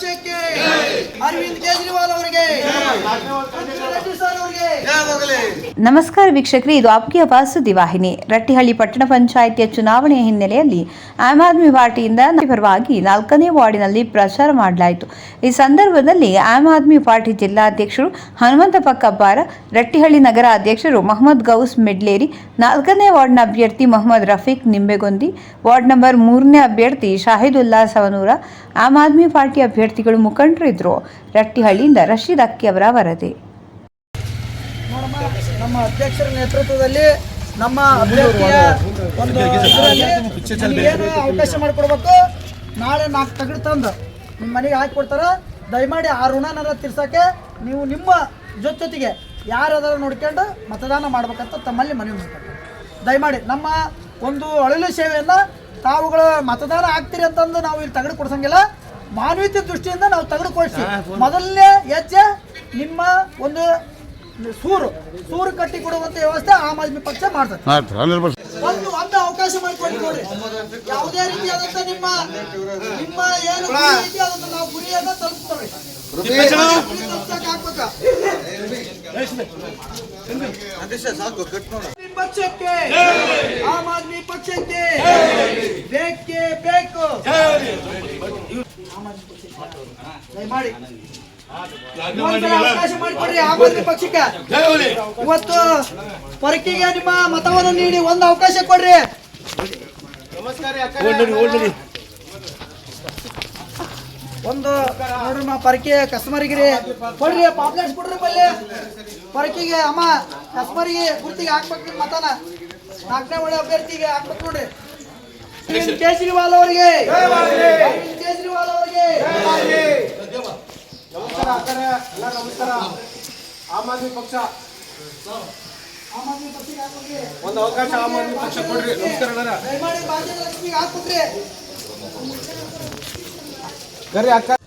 ಪಕ್ಷಕ್ಕೆ ನಮಸ್ಕಾರ ವೀಕ್ಷಕರೇ, ಇದು ಆಪ್ಗೆ ವಾಸುದಿ ವಾಹಿನಿ. ರಟ್ಟಿಹಳ್ಳಿ ಪಟ್ಟಣ ಪಂಚಾಯಿತಿಯ ಚುನಾವಣೆಯ ಹಿನ್ನೆಲೆಯಲ್ಲಿ ಆಮ್ ಆದ್ಮಿ ಪಾರ್ಟಿಯಿಂದ ಪರವಾಗಿ ನಾಲ್ಕನೇ ವಾರ್ಡಿನಲ್ಲಿ ಪ್ರಚಾರ ಮಾಡಲಾಯಿತು. ಈ ಸಂದರ್ಭದಲ್ಲಿ ಆಮ್ ಆದ್ಮಿ ಪಾರ್ಟಿ ಜಿಲ್ಲಾಧ್ಯಕ್ಷರು ಹನುಮಂತಪ್ಪ ಕಬ್ಬಾರ ರಟ್ಟಿಹಳ್ಳಿ ನಗರ ಅಧ್ಯಕ್ಷರು ಮೊಹಮ್ಮದ್ ಗೌಸ್ ಮೆಡ್ಲೇರಿ, ನಾಲ್ಕನೇ ವಾರ್ಡ್ನ ಅಭ್ಯರ್ಥಿ ಮೊಹಮ್ಮದ್ ರಫೀಕ್ ನಿಂಬೆಗೊಂದಿ, ವಾರ್ಡ್ ನಂಬರ್ ಮೂರನೇ ಅಭ್ಯರ್ಥಿ ಶಾಹಿದುಲ್ಲಾ ಸವನೂರ, ಆಮ್ ಆದ್ಮಿ ಪಾರ್ಟಿ ಅಭ್ಯರ್ಥಿಗಳು ಮುಖಂಡರು ಇದ್ರು ರಟ್ಟಿಹಳ್ಳಿಯಿಂದ ರಶೀದ್ ಅಕ್ಕಿ ಅವರ ವರದಿ. ನಮ್ಮ ಅಧ್ಯಕ್ಷರ ನೇತೃತ್ವದಲ್ಲಿ ನಮ್ಮ ಅಭ್ಯರ್ಥಿಯ ಒಂದು ಇದರಲ್ಲಿ ಅವಕಾಶ ಮಾಡಿಕೊಡ್ಬೇಕು? ನಾಳೆ ನಾಲ್ಕು ತಗಡು ತಂದು ನಿಮ್ಮ ಮನೆಗೆ ಹಾಕಿ ಕೊಡ್ತಾರ. ದಯಮಾಡಿ ಆ ಋಣನ ತೀರ್ಸಕ್ಕೆ ನೀವು ನಿಮ್ಮ ಜೊತೆ ಜೊತೆಗೆ ಯಾರಾದರೂ ನೋಡ್ಕೊಂಡು ಮತದಾನ ಮಾಡ್ಬೇಕಂತ ತಮ್ಮಲ್ಲಿ ಮನವಿ ಮಾಡ್ತಾರೆ ದಯಮಾಡಿ ನಮ್ಮ ಒಂದು ಅಳಲು ಸೇವೆಯನ್ನು ತಾವುಗಳು ಮತದಾನ ಆಗ್ತೀರಿ ಅಂತಂದು ನಾವು ಇಲ್ಲಿ ತಗಡು ಕೊಡ್ಸಂಗಿಲ್ಲ. ಮಾನವೀಯತೆ ದೃಷ್ಟಿಯಿಂದ ನಾವು ತೆಗೆದುಕೊಳ್ಸಿ ಮೊದಲನೇ ಹೆಜ್ಜೆ ನಿಮ್ಮ ಒಂದು ಸೂರು. ಸೂರು ಕಟ್ಟಿ ಕೊಡುವಂತ ವ್ಯವಸ್ಥೆ ಆಮ್ ಆದ್ಮಿ ಪಕ್ಷ ಮಾಡ್ತದೆ. ಒಂದು ಒಂದು ಅವಕಾಶ ಮಾಡಿಕೊಡಿ ನೋಡಿ. ಯಾವುದೇ ರೀತಿಯಾದಂತ ನಿಮ್ಮ ನಿಮ್ಮ ಏನು ರೀತಿಯಾದಂತ ನಾವು ಗುರಿಯನ್ನ ತಲುಪ್ತೇವೆ. ಪಕ್ಷಕ್ಕೆ ಆಮ್ ಆದ್ಮಿ ಪಕ್ಷಕ್ಕೆ ಬೇಕೇ ಬೇಕು ಆಮ್ ಆದ್ಮಿ ಪಕ್ಷಕ್ಕೆ. ದಯಮಾಡಿ. ಅವಕಾಶ ಮಾಡಿಕೊಡ್ರಿ ಆಮ್ ಆದ್ಮಿ ಪಕ್ಷಕ್ಕೆ ಇವತ್ತು ಪರಕಿಗೆ ನಿಮ್ಮ ಮತವನ್ನು ನೀಡಿ ಒಂದು ಅವಕಾಶ ಕೊಡ್ರಿ. ಒಂದು ನೋಡ್ರಿ ಮಾ ಪರಕೆ ಕಸ್ಟಮರ್ಗಿರಿ ಕೊಡ್ರಿ ಪಾಪ್ಲೆಟ್ಸ್ ಕೊಡ್ರಿ ಬಲ್ಲಿ. ಪರಕಿಗೆ ಅಮ್ಮ ಕಸ್ಟಮರ್ಗೆ ಗುರ್ತಿಗೆ ಹಾಕ್ಬೇಕು ನಿಮ್ಮ ಮತನ. ನಾಲ್ಕನೇ ಒಳ್ಳೆ ಅಭ್ಯರ್ಥಿಗೆ ಹಾಕ್ಬೇಕು ನೋಡ್ರಿ. ಕೇಜ್ರಿವಾಲ್ ಅವರಿಗೆ ನಮಸ್ಕಾರ ಅಕ್ಕರೆ ಎಲ್ಲ ನಮಸ್ಕಾರ. ಆಮ್ ಆದ್ಮಿ ಪಕ್ಷ. ಒಂದು ಅವಕಾಶ ಆಮ್ ಆದ್ಮಿ ಪಕ್ಷ ಕೊಡ್ರಿ. ನಮಸ್ಕಾರ ಅಣ್ಣಾರ. ದಯಮಾಡಿ ಭಾಗ್ಯಲಕ್ಷ್ಮಿಗೆ ಕರಿ ಅಕ್ಕ.